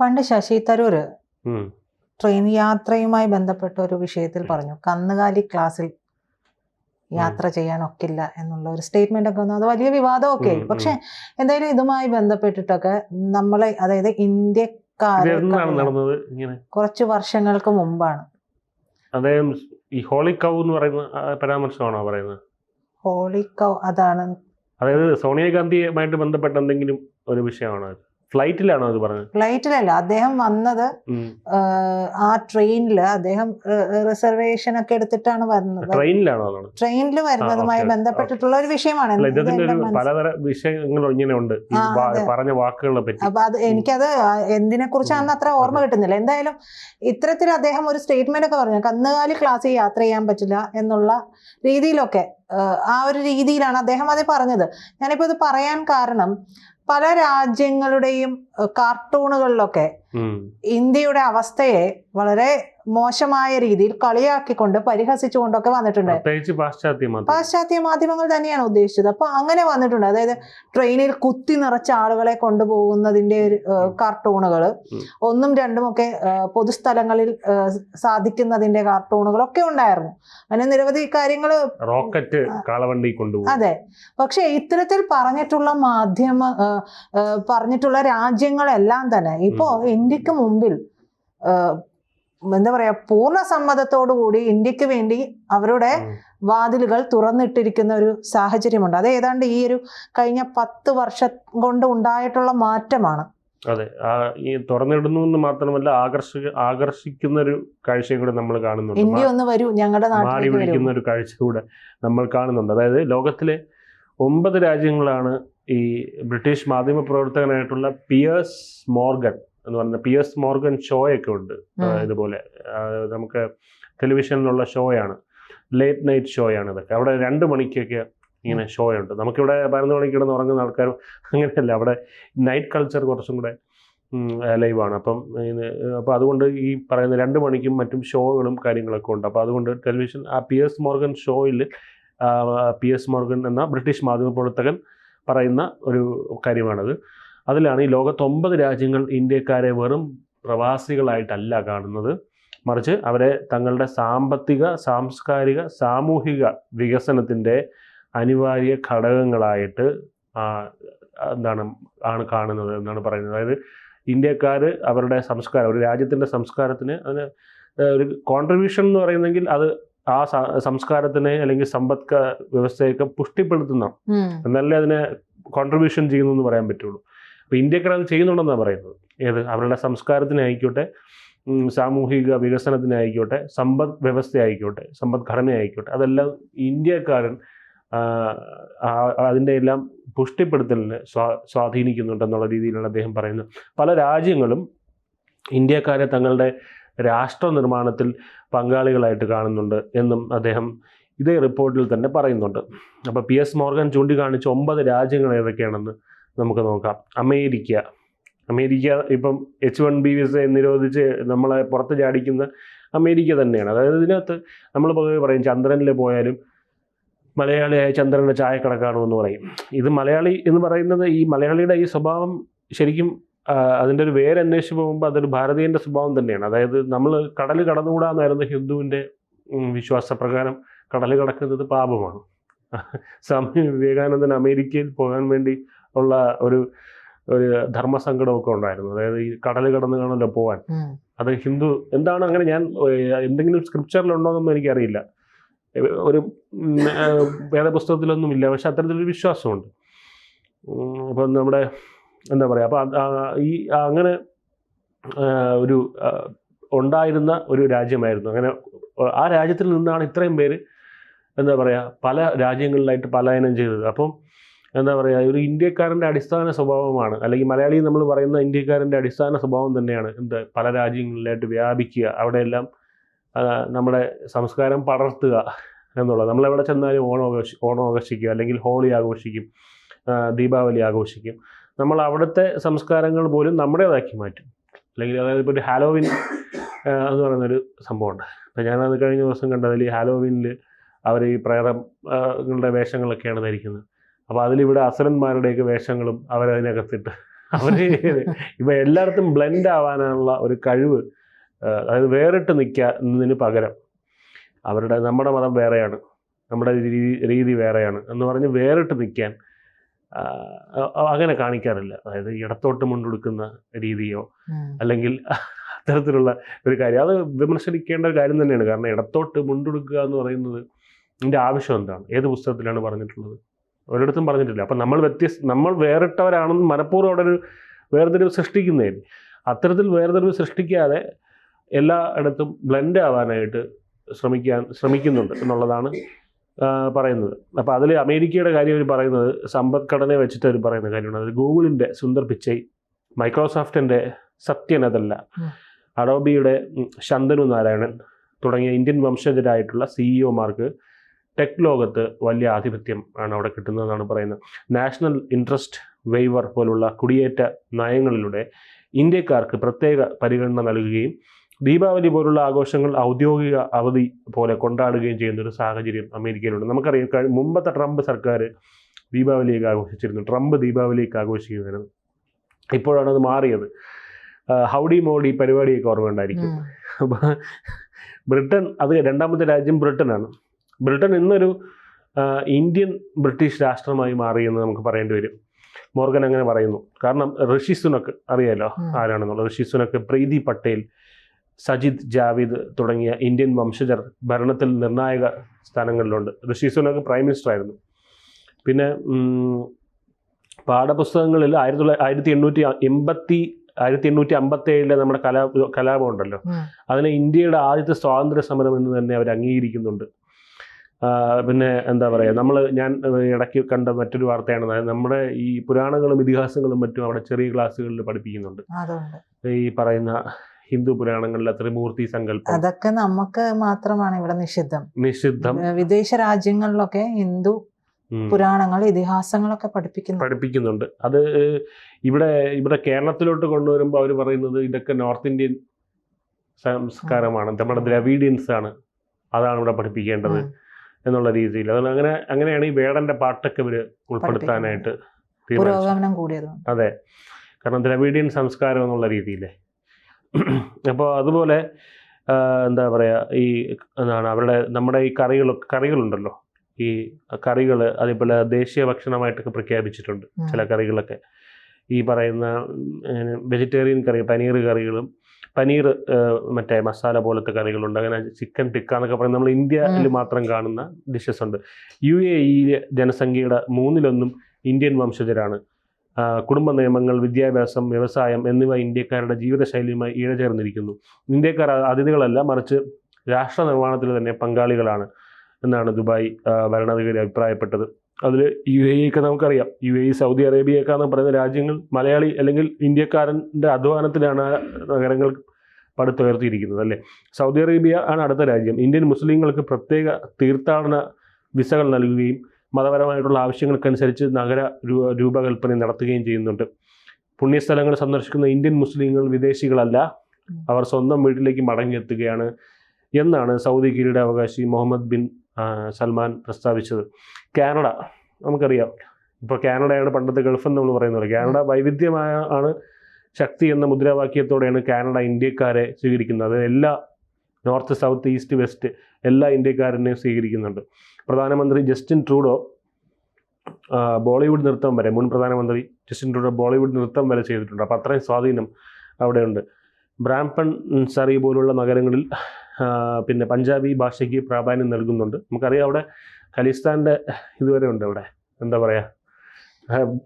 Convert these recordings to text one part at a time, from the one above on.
പണ്ട് ശശി തരൂർ ട്രെയിൻ യാത്രയുമായി ബന്ധപ്പെട്ട ഒരു വിഷയത്തിൽ പറഞ്ഞു കന്നുകാലി ക്ലാസ്സിൽ യാത്ര ചെയ്യാൻ ഒക്കില്ല എന്നുള്ള ഒരു സ്റ്റേറ്റ്മെന്റ് ഒക്കെ വന്നു. അത് വലിയ വിവാദമൊക്കെ ആയി. പക്ഷെ എന്തായാലും ഇതുമായി ബന്ധപ്പെട്ടിട്ടൊക്കെ നമ്മളെ അതായത് ഇന്ത്യക്കാർ ഇന്ത്യക്കാരെ കുറച്ച് വർഷങ്ങൾക്ക് മുമ്പാണ്. അദ്ദേഹം ഈ ഹോളി കൗ എന്ന് പറയുന്ന പരാമർശമാണോ പറയുന്നത്? ഹോളി കൗ അതാണ്. അതായത് സോണിയാഗാന്ധിയുമായിട്ട് ബന്ധപ്പെട്ട എന്തെങ്കിലും ഒരു വിഷയമാണോ ഫ്ലൈറ്റിലാണോ അത് പറഞ്ഞത്? ഫ്ലൈറ്റിലല്ല അദ്ദേഹം വന്നത് ആ ട്രെയിനിൽ അദ്ദേഹം റിസർവേഷൻ ഒക്കെ എടുത്തിട്ടാണ് വരുന്നത്. ട്രെയിനിലാണോ ട്രെയിനിൽ വരുന്നതുമായി ബന്ധപ്പെട്ടിട്ടുള്ള ഒരു വിഷയമാണ്. പലതര വിഷയങ്ങൾ ഇങ്ങനെ ഉണ്ട്. പറഞ്ഞ വാക്കുകളെ പറ്റി. അപ്പൊ അത് എനിക്കത് എന്തിനെ കുറിച്ചാണെന്ന് അത്ര ഓർമ്മ കിട്ടുന്നില്ല. എന്തായാലും ഇത്തരത്തിൽ അദ്ദേഹം ഒരു സ്റ്റേറ്റ്മെന്റ് ഒക്കെ പറഞ്ഞു. കന്നുകാലി ക്ലാസ്സിൽ യാത്ര ചെയ്യാൻ പറ്റില്ല എന്നുള്ള രീതിയിലൊക്കെ ആ ഒരു രീതിയിലാണ് അദ്ദേഹം അതേ പറഞ്ഞത്. ഞാനിപ്പോ ഇത് പറയാൻ കാരണം പല രാജ്യങ്ങളുടെയും കാർട്ടൂണുകളിലൊക്കെ ഇന്ത്യയുടെ അവസ്ഥയെ വളരെ മോശമായ രീതിയിൽ കളിയാക്കിക്കൊണ്ട് പരിഹസിച്ചുകൊണ്ടൊക്കെ വന്നിട്ടുണ്ട്. പാശ്ചാത്യ മാധ്യമം പാശ്ചാത്യ മാധ്യമങ്ങൾ തന്നെയാണ് ഉദ്ദേശിച്ചത്. അപ്പൊ അങ്ങനെ വന്നിട്ടുണ്ട്. അതായത് ട്രെയിനിൽ കുത്തി നിറച്ച ആളുകളെ കൊണ്ടുപോകുന്നതിന്റെ ഒരു കാർട്ടൂണുകൾ. ഒന്നും രണ്ടും ഒക്കെ പൊതുസ്ഥലങ്ങളിൽ സാധിക്കുന്നതിന്റെ കാർട്ടൂണുകളൊക്കെ ഉണ്ടായിരുന്നു. അങ്ങനെ നിരവധി കാര്യങ്ങൾ റോക്കറ്റ് കാളവണ്ടി കൊണ്ടുപോകും. അതെ. പക്ഷെ ഇത്തരത്തിൽ പറഞ്ഞിട്ടുള്ള മാധ്യമ പറഞ്ഞിട്ടുള്ള പറഞ്ഞിട്ടുള്ള രാജ്യങ്ങളെല്ലാം തന്നെ. ഇപ്പോ ഇന്ത്യയ്ക്ക് മുമ്പിൽ എന്താ പറയാ പൂർണ സമ്മതത്തോടു കൂടി ഇന്ത്യയ്ക്ക് വേണ്ടി അവരുടെ. വാതിലുകൾ തുറന്നിട്ടിരിക്കുന്ന ഒരു സാഹചര്യമുണ്ട്. അത് ഏതാണ്ട് ഈ ഒരു കഴിഞ്ഞ പത്ത് വർഷം കൊണ്ട് ഉണ്ടായിട്ടുള്ള മാറ്റമാണ്. അതെ. ഈ തുറന്നിടുന്നു എന്ന് മാത്രമല്ല ആകർഷക ആകർഷിക്കുന്ന ഒരു കാഴ്ചയും കൂടെ നമ്മൾ കാണുന്നുണ്ട്. ഇന്ത്യ ഒന്ന് വരൂ ഞങ്ങളുടെ നാട്ടിൽ വിളിക്കുന്ന ഒരു കാഴ്ച കൂടെ നമ്മൾ കാണുന്നുണ്ട്. അതായത് ലോകത്തിലെ ഒമ്പത് രാജ്യങ്ങളാണ് ഈ ബ്രിട്ടീഷ് മാധ്യമ പ്രവർത്തകനായിട്ടുള്ള പിയേഴ്സ് മോർഗൻ എന്ന് പറയുന്ന പിയേഴ്സ് മോർഗൻ ഷോ ഒക്കെ ഉണ്ട് ഇതുപോലെ. നമുക്ക് ടെലിവിഷനിലുള്ള ഷോയാണ്. ലേറ്റ് നൈറ്റ് ഷോയാണ് ഇതൊക്കെ. അവിടെ രണ്ട് മണിക്കൊക്കെ ഇങ്ങനെ ഷോ ഉണ്ട് നമുക്കിവിടെ പതിനൊന്ന് മണിക്ക് കിടന്ന് ഉറങ്ങുന്ന ആൾക്കാർ അങ്ങനെയല്ല. അവിടെ നൈറ്റ് കൾച്ചർ കുറച്ചും കൂടെ ലൈവാണ്. അപ്പം അപ്പോൾ അതുകൊണ്ട് ഈ പറയുന്ന രണ്ട് മണിക്കും മറ്റും ഷോകളും കാര്യങ്ങളൊക്കെ ഉണ്ട്. അപ്പോൾ അതുകൊണ്ട് ടെലിവിഷൻ ആ പി എസ് മോർഗൻ ഷോയിൽ പി എസ് മോർഗൻ എന്ന ബ്രിട്ടീഷ് മാധ്യമ പ്രവർത്തകൻ പറയുന്ന ഒരു കാര്യമാണത്. അതിലാണ് ഈ ലോകത്ത് ഒമ്പത് രാജ്യങ്ങൾ ഇന്ത്യക്കാരെ വെറും പ്രവാസികളായിട്ടല്ല കാണുന്നത്. മറിച്ച് അവരെ തങ്ങളുടെ സാമ്പത്തിക സാംസ്കാരിക സാമൂഹിക വികസനത്തിന്റെ അനിവാര്യ ഘടകങ്ങളായിട്ട് എന്താണ് ആണ് കാണുന്നത് എന്നാണ് പറയുന്നത്. അതായത് ഇന്ത്യക്കാർ അവരുടെ സംസ്കാരം ഒരു രാജ്യത്തിന്റെ സംസ്കാരത്തിന് അതിന് ഒരു കോൺട്രിബ്യൂഷൻ എന്ന് പറയുന്നെങ്കിൽ അത് ആ സംസ്കാരത്തിനെ അല്ലെങ്കിൽ സമ്പദ് വ്യവസ്ഥയൊക്കെ പുഷ്ടിപ്പെടുത്തുന്ന നല്ല എന്നല്ലേ അതിനെ കോൺട്രിബ്യൂഷൻ ചെയ്യുന്നു എന്ന് പറയാൻ പറ്റുള്ളൂ. അപ്പോൾ ഇന്ത്യക്കാർ അത് ചെയ്യുന്നുണ്ടെന്നാണ് പറയുന്നത്. ഏത്? അവരുടെ സംസ്കാരത്തിനായിക്കോട്ടെ സാമൂഹിക വികസനത്തിനായിക്കോട്ടെ സമ്പദ് വ്യവസ്ഥ ആയിക്കോട്ടെ സമ്പദ്ഘടന ആയിക്കോട്ടെ അതെല്ലാം ഇന്ത്യക്കാരൻ അതിന്റെ എല്ലാം പുഷ്ടിപ്പെടുത്തലിന് സ്വാ സ്വാധീനിക്കുന്നുണ്ടെന്നുള്ള രീതിയിലാണ് അദ്ദേഹം പറയുന്നത്. പല രാജ്യങ്ങളും ഇന്ത്യക്കാരെ തങ്ങളുടെ രാഷ്ട്ര നിർമ്മാണത്തിൽ പങ്കാളികളായിട്ട് കാണുന്നുണ്ട് എന്നും അദ്ദേഹം ഇതേ റിപ്പോർട്ടിൽ തന്നെ പറയുന്നുണ്ട്. അപ്പോൾ പി എസ് മോർഗൻ ചൂണ്ടിക്കാണിച്ച ഒമ്പത് രാജ്യങ്ങൾ ഏതൊക്കെയാണെന്ന് നമുക്ക് നോക്കാം. അമേരിക്ക. അമേരിക്ക ഇപ്പം എച്ച് വൺ ബി വിസ നിരോധിച്ച് നമ്മളെ പുറത്ത് ചാടിക്കുന്ന അമേരിക്ക തന്നെയാണ്. അതായത് ഇതിനകത്ത് നമ്മൾ പൊതുവെ പറയും ചന്ദ്രനിൽ പോയാലും മലയാളിയായ ചന്ദ്രന്റെ ചായക്കടക്കാണോ എന്ന് പറയും. ഇത് മലയാളി എന്ന് പറയുന്നത് ഈ മലയാളിയുടെ ഈ സ്വഭാവം ശരിക്കും അതിന്റെ ഒരു വേര് അന്വേഷിച്ച് പോകുമ്പോൾ അതൊരു ഭാരതീയന്റെ സ്വഭാവം തന്നെയാണ്. അതായത് നമ്മൾ കടൽ കടന്നുകൂടാന്നായിരുന്നു ഹിന്ദുവിന്റെ വിശ്വാസ വിശ്വാസപ്രകാരം കടൽ കടക്കുന്നത് പാപമാണ്. സ്വാമി വിവേകാനന്ദൻ അമേരിക്കയിൽ പോകാൻ വേണ്ടി ഉള്ള ഒരു ഒരു ധർമ്മസങ്കടമൊക്കെ ഉണ്ടായിരുന്നു. അതായത് ഈ കടൽ കടന്നു കാണല്ലോ പോകാൻ. അത് ഹിന്ദു എന്താണ് അങ്ങനെ ഞാൻ എന്തെങ്കിലും സ്ക്രിപ്ചറിലുണ്ടോ എന്നൊന്നും എനിക്കറിയില്ല. ഒരു വേദപുസ്തകത്തിലൊന്നുമില്ല. പക്ഷെ അത്തരത്തിലൊരു വിശ്വാസമുണ്ട്. അപ്പം നമ്മുടെ എന്താ പറയുക അപ്പോൾ ഈ അങ്ങനെ ഒരു ഉണ്ടായിരുന്ന ഒരു രാജ്യമായിരുന്നു. അങ്ങനെ ആ രാജ്യത്തിൽ നിന്നാണ് ഇത്രയും പേര് എന്താ പറയുക പല രാജ്യങ്ങളിലായിട്ട് പലായനം ചെയ്തത്. അപ്പം എന്താ പറയുക ഒരു ഇന്ത്യക്കാരന്റെ അടിസ്ഥാന സ്വഭാവമാണ് അല്ലെങ്കിൽ മലയാളി നമ്മൾ പറയുന്ന ഇന്ത്യക്കാരന്റെ അടിസ്ഥാന സ്വഭാവം തന്നെയാണ്. എന്താ പല രാജ്യങ്ങളിലായിട്ട് വ്യാപിക്കുക അവിടെയെല്ലാം നമ്മുടെ സംസ്കാരം പടർത്തുക എന്നുള്ളത്. നമ്മളെവിടെ ചെന്നാലും ഓണം ആഘോഷി ഓണം ആഘോഷിക്കും അല്ലെങ്കിൽ ഹോളി ആഘോഷിക്കും ദീപാവലി ആഘോഷിക്കും. നമ്മൾ അവിടുത്തെ സംസ്കാരങ്ങൾ പോലും നമ്മുടേതാക്കി മാറ്റും. അല്ലെങ്കിൽ അതായത് ഇപ്പോൾ ഒരു ഹാലോവിൻ എന്ന് പറയുന്നൊരു സംഭവമുണ്ട്. ഞാൻ ഞാനത് കഴിഞ്ഞ ദിവസം കണ്ടതിൽ ഈ ഹാലോവിനിൽ അവർ ഈ പ്രേതങ്ങളുടെ വേഷങ്ങളൊക്കെയാണ് ധരിക്കുന്നത്. അപ്പോൾ അതിലിവിടെ അസുരന്മാരുടെയൊക്കെ വേഷങ്ങളും അവരതിനകത്തിട്ട് അവർ ഇപ്പൊ എല്ലായിടത്തും ബ്ലെൻഡ് ആവാനുള്ള ഒരു കഴിവ് അതായത് വേറിട്ട് നിൽക്കുന്നതിന് പകരം അവരുടെ നമ്മുടെ മതം വേറെയാണ്. നമ്മുടെ രീതി രീതി വേറെയാണ് എന്ന് പറഞ്ഞ് വേറിട്ട് നിൽക്കാൻ അങ്ങനെ കാണിക്കാറില്ല. അതായത് ഇടത്തോട്ട് മുണ്ടെടുക്കുന്ന രീതിയോ അല്ലെങ്കിൽ അത്തരത്തിലുള്ള ഒരു കാര്യം. അത് വിമർശിക്കേണ്ട ഒരു കാര്യം തന്നെയാണ്. കാരണം ഇടത്തോട്ട് മുണ്ടെടുക്കുക എന്ന് പറയുന്നത് ഇതിന്റെ ആവശ്യം എന്താണ്? ഏത് പുസ്തകത്തിലാണ് പറഞ്ഞിട്ടുള്ളത്? ഒരിടത്തും പറഞ്ഞിട്ടില്ല. അപ്പം നമ്മൾ വ്യത്യസ്ത നമ്മൾ വേറിട്ടവരാണെന്ന് മനഃപൂർവം അവിടെ ഒരു വേർതിരിവ് സൃഷ്ടിക്കുന്നതിന്. അത്തരത്തിൽ വേർതിരിവ് സൃഷ്ടിക്കാതെ എല്ലായിടത്തും ബ്ലെൻഡ് ആവാനായിട്ട് ശ്രമിക്കാൻ ശ്രമിക്കുന്നുണ്ട് എന്നുള്ളതാണ് പറയുന്നത്. അപ്പോൾ അതിൽ അമേരിക്കയുടെ കാര്യം അവർ പറയുന്നത് സമ്പദ്ഘടനയെ വെച്ചിട്ട് അവർ പറയുന്ന കാര്യമാണ്. അത് ഗൂഗിളിന്റെ സുന്ദർ പിച്ചൈ മൈക്രോസോഫ്റ്റിന്റെ സത്യൻ അതല്ല അഡോബിയുടെ ശന്തനു നാരായണൻ തുടങ്ങിയ ഇന്ത്യൻ വംശജരായിട്ടുള്ള സിഇഒമാർക്ക് ടെക് ലോകത്ത് വലിയ ആധിപത്യം ആണ് അവിടെ കിട്ടുന്നതെന്നാണ് പറയുന്നത്. നാഷണൽ ഇൻട്രസ്റ്റ് വെയ്വർ പോലുള്ള കുടിയേറ്റ നയങ്ങളിലൂടെ ഇന്ത്യക്കാർക്ക് പ്രത്യേക പരിഗണന നൽകുകയും ദീപാവലി പോലുള്ള ആഘോഷങ്ങൾ ഔദ്യോഗിക അവധി പോലെ കൊണ്ടാടുകയും ചെയ്യുന്ന ഒരു സാഹചര്യം അമേരിക്കയിലുണ്ട്. നമുക്കറിയാം മുമ്പത്തെ ട്രംപ് സർക്കാർ ദീപാവലിയൊക്കെ ആഘോഷിച്ചിരുന്നു. ട്രംപ് ദീപാവലിയൊക്കെ ആഘോഷിക്കുമായിരുന്നു. ഇപ്പോഴാണ് അത് മാറിയത്. ഹൗഡി മോഡി പരിപാടിയൊക്കെ ഓർമ്മയുണ്ടായിരിക്കും ഉണ്ടായിരിക്കും. അപ്പോൾ ബ്രിട്ടൻ അത് രണ്ടാമത്തെ രാജ്യം ബ്രിട്ടനാണ്. ബ്രിട്ടൻ ഇന്നൊരു ഇന്ത്യൻ ബ്രിട്ടീഷ് രാഷ്ട്രമായി മാറിയെന്ന് നമുക്ക് പറയേണ്ടി വരും. മോർഗൻ അങ്ങനെ പറയുന്നു. കാരണം ഋഷി സുനക്ക് അറിയാലോ. ആരാണെന്നുള്ളത്? ഋഷി സുനക്ക് പ്രീതി പട്ടേൽ സജിദ് ജാവിദ് തുടങ്ങിയ ഇന്ത്യൻ വംശജർ ഭരണത്തിൽ നിർണായക സ്ഥാനങ്ങളിലുണ്ട്. ഋഷി സുനക് പ്രൈം മിനിസ്റ്റർ ആയിരുന്നു. പിന്നെ പാഠപുസ്തകങ്ങളിൽ ആയിരത്തി തൊള്ളായിരത്തി ആയിരത്തി എണ്ണൂറ്റി എൺപത്തി ആയിരത്തി എണ്ണൂറ്റി അമ്പത്തി ഏഴിലെ നമ്മുടെ കലാ കലാപം ഉണ്ടല്ലോ. അതിനെ ഇന്ത്യയുടെ ആദ്യത്തെ സ്വാതന്ത്ര്യ സമരം എന്ന് തന്നെ അവർ അംഗീകരിക്കുന്നുണ്ട്. പിന്നെ എന്താ പറയുക നമ്മൾ ഞാൻ ഇടയ്ക്ക് കണ്ട മറ്റൊരു വാർത്തയാണ്. നമ്മുടെ ഈ പുരാണങ്ങളും ഇതിഹാസങ്ങളും മറ്റും അവിടെ ചെറിയ ക്ലാസ്സുകളിൽ പഠിപ്പിക്കുന്നുണ്ട്. ഈ പറയുന്ന ഹിന്ദു പുരാണങ്ങളിലെ ത്രിമൂർത്തി സങ്കല്പം. അതൊക്കെ നമുക്ക് മാത്രമാണ് ഇവിടെ നിഷിദ്ധം. നിഷിദ്ധം. വിദേശ രാജ്യങ്ങളിലൊക്കെ ഹിന്ദു പുരാണങ്ങൾ ഇതിഹാസങ്ങളൊക്കെ പഠിപ്പിക്കുന്നു. പഠിപ്പിക്കുന്നുണ്ട്. അത് ഇവിടെ ഇവിടെ കേരളത്തിലോട്ട് കൊണ്ടുവരുമ്പോൾ അവർ പറയുന്നത് ഇതൊക്കെ നോർത്ത് ഇന്ത്യൻ സംസ്കാരമാണ്. നമ്മുടെ ദ്രവീഡിയൻസ് ആണ്. അതാണ് ഇവിടെ പഠിപ്പിക്കേണ്ടത് എന്നുള്ള രീതിയിൽ. അതുകൊണ്ട് അങ്ങനെ അങ്ങനെയാണ് ഈ വേടന്റെ പാട്ടൊക്കെ ഇവർ ഉൾപ്പെടുത്താനായിട്ട് അതെ. കാരണം ദ്രവീഡിയൻ സംസ്കാരം എന്നുള്ള രീതിയിലെ. അപ്പോൾ അതുപോലെ എന്താ പറയുക ഈ എന്താണ് അവരുടെ നമ്മുടെ ഈ കറികൾ കറികളുണ്ടല്ലോ. ഈ കറികൾ അതേപോലെ ദേശീയ ഭക്ഷണമായിട്ടൊക്കെ പ്രഖ്യാപിച്ചിട്ടുണ്ട് ചില കറികളൊക്കെ. ഈ പറയുന്ന വെജിറ്റേറിയൻ കറി പനീർ കറികളും പനീർ മറ്റേ മസാല പോലത്തെ കറികളുണ്ട്. അങ്ങനെ ചിക്കൻ ടിക്ക എന്നൊക്കെ പറയുന്നത് നമ്മൾ ഇന്ത്യയിൽ മാത്രം കാണുന്ന ഡിഷസ് ഉണ്ട്. യു എ ഇയിലെ ജനസംഖ്യയുടെ മൂന്നിലൊന്നും ഇന്ത്യൻ വംശജരാണ് കുടുംബ നിയമങ്ങൾ വിദ്യാഭ്യാസം വ്യവസായം എന്നിവ ഇന്ത്യക്കാരുടെ ജീവിതശൈലിയുമായി ഇഴചേർന്നിരിക്കുന്നു. ഇന്ത്യക്കാർ അതിഥികളല്ല മറിച്ച് രാഷ്ട്ര നിർമ്മാണത്തിൽ തന്നെ പങ്കാളികളാണ് എന്നാണ് ദുബായ് ഭരണാധികാരി അഭിപ്രായപ്പെട്ടത്. അതിൽ യു എ ഒക്കെ നമുക്കറിയാം. യു എ ഇ സൗദി അറേബ്യയൊക്കെ പറയുന്ന രാജ്യങ്ങൾ മലയാളി അല്ലെങ്കിൽ ഇന്ത്യക്കാരന്റെ അധ്വാനത്തിലാണ് നഗരങ്ങൾ പടുത്തുയർത്തിയിരിക്കുന്നത് അല്ലേ? സൗദി അറേബ്യ ആണ് അടുത്ത രാജ്യം. ഇന്ത്യൻ മുസ്ലിങ്ങൾക്ക് പ്രത്യേക തീർത്ഥാടന വിസകൾ നൽകുകയും മതപരമായിട്ടുള്ള ആവശ്യങ്ങൾക്കനുസരിച്ച് നഗര രൂപകൽപ്പന നടത്തുകയും ചെയ്യുന്നുണ്ട്. പുണ്യസ്ഥലങ്ങൾ സന്ദർശിക്കുന്ന ഇന്ത്യൻ മുസ്ലിങ്ങൾ വിദേശികളല്ല. അവർ സ്വന്തം വീട്ടിലേക്ക് മടങ്ങിയെത്തുകയാണ് എന്നാണ് സൗദി കിരീടാവകാശി മുഹമ്മദ് ബിൻ സൽമാൻ പ്രസ്താവിച്ചത്. കാനഡ നമുക്കറിയാം. ഇപ്പോൾ കാനഡയാണ് പണ്ടത്തെ ഗൾഫ് എന്ന് നമ്മൾ പറയുന്നത് കാനഡ വൈവിധ്യമായ ആണ് ശക്തി എന്ന മുദ്രാവാക്യത്തോടെയാണ് കാനഡ ഇന്ത്യക്കാരെ സ്വീകരിക്കുന്നത്. എല്ലാ നോർത്ത് സൗത്ത് ഈസ്റ്റ് വെസ്റ്റ് എല്ലാ ഇന്ത്യക്കാരനെയും സ്വീകരിക്കുന്നുണ്ട്. പ്രധാനമന്ത്രി ജസ്റ്റിൻ ട്രൂഡോ ബോളിവുഡ് നൃത്തം വരെ മുൻ പ്രധാനമന്ത്രി ജസ്റ്റിൻ ട്രൂഡോ ബോളിവുഡ് നൃത്തം വരെ ചെയ്തിട്ടുണ്ട്. അപ്പോൾ അത്രയും സ്വാധീനം അവിടെയുണ്ട്. ബ്രാംപൺ സറി പോലുള്ള നഗരങ്ങളിൽ പിന്നെ പഞ്ചാബി ഭാഷയ്ക്ക് പ്രാധാന്യം നൽകുന്നുണ്ട്. നമുക്കറിയാം അവിടെ ഖലിസ്ഥാന്റെ ഇതുവരെ ഉണ്ട് അവിടെ എന്താ പറയുക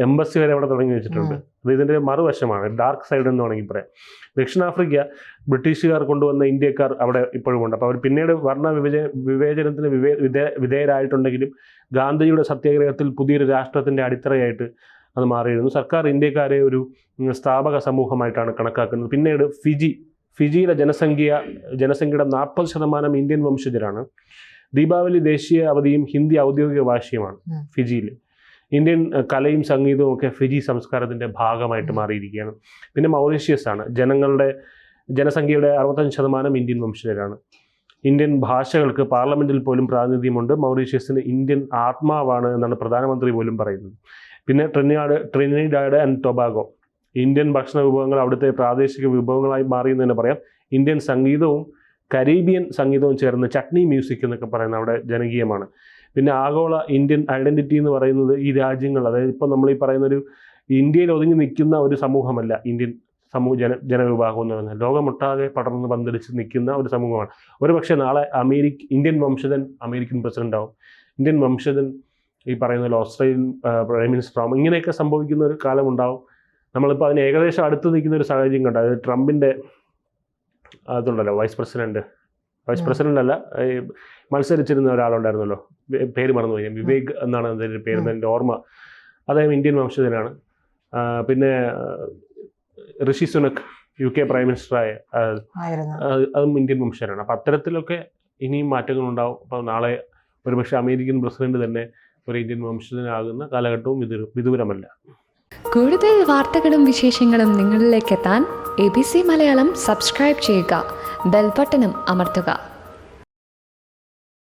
എംബസി വരെ അവിടെ തുടങ്ങി വെച്ചിട്ടുണ്ട്. അത് ഇതിന്റെ മറുവശമാണ്. ഡാർക്ക് സൈഡ് എന്ന് വേണമെങ്കിൽ പറയാം. ദക്ഷിണാഫ്രിക്ക ബ്രിട്ടീഷുകാർ കൊണ്ടുവന്ന ഇന്ത്യക്കാർ അവിടെ ഇപ്പോഴും ഉണ്ട്. അപ്പോൾ അവർ പിന്നീട് വർണ വിഭജ വിവേചനത്തിന് വിവേ വിധേ വിധേയരായിട്ടുണ്ടെങ്കിലും ഗാന്ധിജിയുടെ സത്യാഗ്രഹത്തിൽ പുതിയൊരു രാഷ്ട്രത്തിന്റെ അടിത്തറയായിട്ട് അത് മാറിയിരുന്നു. സർക്കാർ ഇന്ത്യക്കാരെ ഒരു സ്ഥാപക സമൂഹമായിട്ടാണ് കണക്കാക്കുന്നത്. പിന്നീട് ഫിജി ഫിജിയിലെ ജനസംഖ്യ ജനസംഖ്യയുടെ നാൽപ്പത് ശതമാനം ഇന്ത്യൻ വംശജരാണ്. ദീപാവലി ദേശീയ അവധിയും ഹിന്ദി ഔദ്യോഗിക ഭാഷയുമാണ്. ഫിജിയിൽ ഇന്ത്യൻ കലയും സംഗീതവും ഒക്കെ ഫിജി സംസ്കാരത്തിന്റെ ഭാഗമായിട്ട് മാറിയിരിക്കുകയാണ്. പിന്നെ മൗറീഷ്യസ് ആണ് ജനങ്ങളുടെ ജനസംഖ്യയുടെ അറുപത്തഞ്ച് ശതമാനം ഇന്ത്യൻ വംശജരാണ്. ഇന്ത്യൻ ഭാഷകൾക്ക് പാർലമെന്റിൽ പോലും പ്രാതിനിധ്യമുണ്ട്. മൗറീഷ്യസിന് ഇന്ത്യൻ ആത്മാവാണ് എന്നാണ് പ്രധാനമന്ത്രി പോലും പറയുന്നത്. പിന്നെ Trinidad Trinidad and Tobago. Indian ഭക്ഷണ വിഭവങ്ങൾ അവിടുത്തെ പ്രാദേശിക വിഭവങ്ങളായി മാറി എന്ന് തന്നെ പറയാം. ഇന്ത്യൻ സംഗീതവും കരീബിയൻ സംഗീതവും ചേർന്ന് ചട്നി മ്യൂസിക് എന്നൊക്കെ പറയുന്ന അവിടെ ജനകീയമാണ്. പിന്നെ ആഗോള ഇന്ത്യൻ ഐഡന്റിറ്റി എന്ന് പറയുന്നത് ഈ രാജ്യങ്ങൾ അതായത് ഇപ്പം നമ്മൾ ഈ പറയുന്ന ഒരു ഇന്ത്യയിൽ ഒതുങ്ങി നിൽക്കുന്ന ഒരു സമൂഹമല്ല ഇന്ത്യൻ സമൂഹ ജന ജനവിഭാഗം എന്ന് പറഞ്ഞാൽ. ലോകമൊട്ടാകെ പടർന്ന് പന്തലിച്ച് നിൽക്കുന്ന ഒരു സമൂഹമാണ്. ഒരു പക്ഷേ നാളെ അമേരിക്ക ഇന്ത്യൻ വംശജൻ അമേരിക്കൻ പ്രസിഡന്റ് ആവും ഇന്ത്യൻ വംശജൻ ഈ പറയുന്ന ഓസ്ട്രേലിയൻ പ്രൈം മിനിസ്റ്റർ ആവും. ഇങ്ങനെയൊക്കെ സംഭവിക്കുന്ന ഒരു കാലം ഉണ്ടാവും നമ്മളിപ്പോൾ അതിന് ഏകദേശം അടുത്ത് നിൽക്കുന്ന ഒരു സാഹചര്യം കണ്ടു? അതായത് ട്രംപിന്റെ അതുണ്ടല്ലോ വൈസ് പ്രസിഡന്റ്. വൈസ് പ്രസിഡന്റ് അല്ല മത്സരിച്ചിരുന്ന ഒരാളുണ്ടായിരുന്നല്ലോ. പേര് മറന്നുപോയി. വിവേക് എന്നാണ് അതിന്റെ പേര്. എന്റെ ഓർമ്മ. അദ്ദേഹം ഇന്ത്യൻ വംശജനാണ്. പിന്നെ Rishi Sunak U K prime മിനിസ്റ്ററായ ആയ ആയിരുന്നു. അതും ഇന്ത്യൻ വംശജനാണ്. അപ്പം അത്തരത്തിലൊക്കെ ഇനിയും മാറ്റങ്ങൾ ഉണ്ടാവും അപ്പോൾ നാളെ ഒരുപക്ഷെ അമേരിക്കൻ പ്രസിഡന്റ് തന്നെ ഒരു ഇന്ത്യൻ വംശജനാകുന്ന കാലഘട്ടവും വിദൂര വിദൂരമല്ല. കൂടുതൽ വാർത്തകളും വിശേഷങ്ങളും നിങ്ങളിലേക്ക് എത്താൻ A B C Malayalam subscribe ചെയ്യുക. ബെൽബട്ടനും അമർത്തുക.